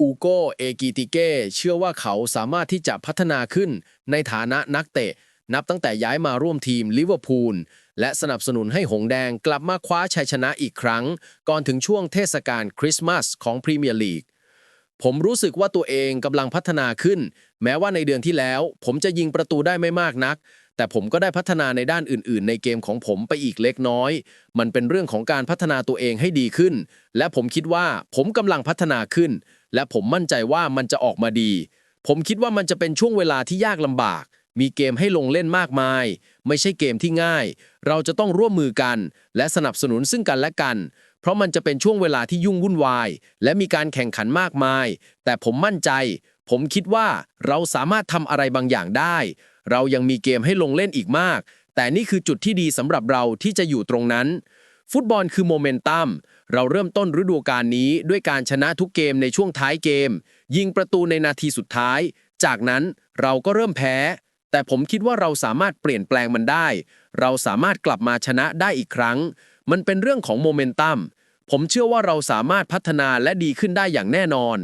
อูโกเอกิติเก้เชื่อว่าเขาสามารถที่จะพัฒนาขึ้นในฐานะนักเตะ นับตั้งแต่ย้ายมาร่วมทีมลิเวอร์พูลและสนับสนุนให้หงแดงกลับมาคว้าชัยชนะอีกครั้ง ก่อนถึงช่วงเทศกาลคริสต์มาสของพรีเมียร์ลีกผมรู้สึกว่าตัวเองกำลังพัฒนาขึ้น แม้ว่าในเดือนที่แล้ว ผมจะยิงประตูได้ไม่มากนัก แต่ผมก็ได้พัฒนาในด้านอื่น ๆ ในเกมของผมไปอีกเล็กน้อย มันเป็นเรื่องของการพัฒนาตัวเองให้ดีขึ้น และผมคิดว่าผมกำลังพัฒนาขึ้น และผมมั่นใจว่ามันจะออกมาดี ผมคิดว่ามันจะเป็นช่วงเวลาที่ยากลำบาก มีเกมให้ลงเล่นมากมาย ไม่ใช่เกมที่ง่าย เราจะต้องร่วมมือกัน และสนับสนุนซึ่งกันและกัน เพราะมันจะเป็นช่วงเวลาที่ยุ่งวุ่นวาย และมีการแข่งขันมากมาย แต่ผมมั่นใจ ผมคิดว่าเราสามารถทำอะไรบางอย่างได้ เรายังมีเกมให้ลงเล่นอีกมาก แต่นี่คือจุดที่ดีสำหรับเราที่จะอยู่ตรงนั้น ฟุตบอลคือโมเมนตัมเราเริ่มต้นฤดูกาลนี้ด้วยการชนะทุกเกมในช่วงท้ายเกม ยิงประตูในนาทีสุดท้าย จากนั้นเราก็เริ่มแพ้ แต่ผมคิดว่าเราสามารถเปลี่ยนแปลงมันได้ เราสามารถกลับมาชนะได้อีกครั้ง มันเป็นเรื่องของโมเมนตัมผมเชื่อว่าเราสามารถพัฒนาและดีขึ้นได้อย่างแน่นอน